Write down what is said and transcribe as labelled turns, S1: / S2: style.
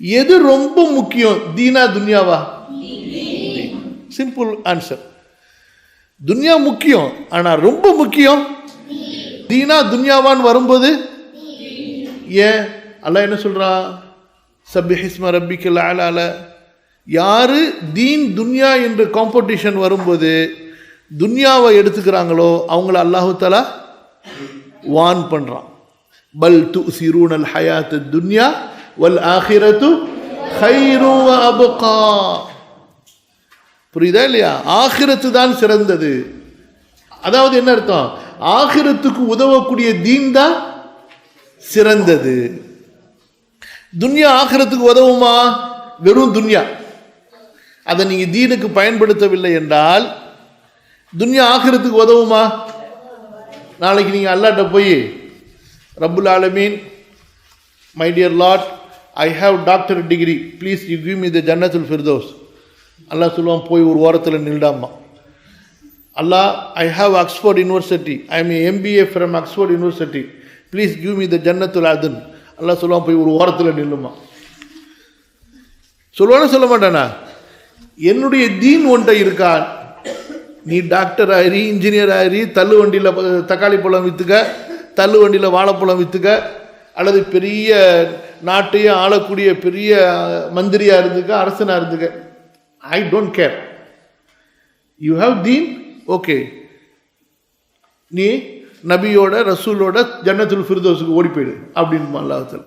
S1: எது ரொம்ப முக்கியம்? தீனா துன்யாவா? சிம்பிள் ஆன்சர் துன்யா முக்கியம் ஆனால் ரொம்ப முக்கியம் தீனா துன்யாவான்னு வரும்போது? ஏன்? அல்லா என்ன சொல்கிறான் சபிஹிஸ்ம ரப்பிக்கல் லாலால யார் தீன் துன்யா என்ற காம்படிஷன் வரும்போது துன்யாவை எடுத்துக்கிறாங்களோ அவங்கள அல்லாஹு தலா வான் பண்ணுறான் பல் து சிரூனல் ஹயாத் துன்யா வல் ஆஹிரத்து ஹைரு வ புரியுதா இல்லையா? ஆகிரத்து தான் சிறந்தது. அதாவது என்ன அர்த்தம்? ஆகிரத்துக்கு உதவக்கூடிய தீன் தான் சிறந்தது. துன்யா ஆகிரத்துக்கு உதவுமா? வெறும் துன்யா. அதை நீங்கள் தீனுக்கு பயன்படுத்தவில்லை என்றால் துன்யா ஆகிரத்துக்கு உதவுமா? நாளைக்கு நீங்கள் அல்லாட்ட போய் ரப்புல் ஆலமீன் my dear lord I have doctor degree please you give me the ஜன்னத்துல் ஃபிர்தோஸ் அல்லாஹ் சொல்லுவான் போய் ஒரு ஓரத்தில் நில்டாமா அல்லாஹ் I have Oxford University I am MBA from Oxford University please give me the ஜன்னத்துல் அதுன் அல்லாஹ் சொல்லுவான் போய் ஒரு ஓரத்தில் நில்லுமா சொல்லுவானு சொல்ல மாட்டானா? என்னுடைய தீன் ஒன்றை இருக்கா? நீ டாக்டர் ஆயிரி இன்ஜினியர் ஆயிரி தள்ளு வண்டியில் தக்காளி பழம் விற்றுக்க தள்ளு வண்டியில் வாழைப்பழம் விற்றுக்க அல்லது பெரிய நாட்டையும் ஆளக்கூடிய பெரிய மந்திரியாக இருந்துக்க அரசனாக இருந்துக்க. I don't care you have Deen okay நீ நபியோட ரசூலோட ஜன்னத்துல் ஃபிர்தோஸுக்கு ஓடி போயிடு. அப்படின்னு அல்லாஹத்தில்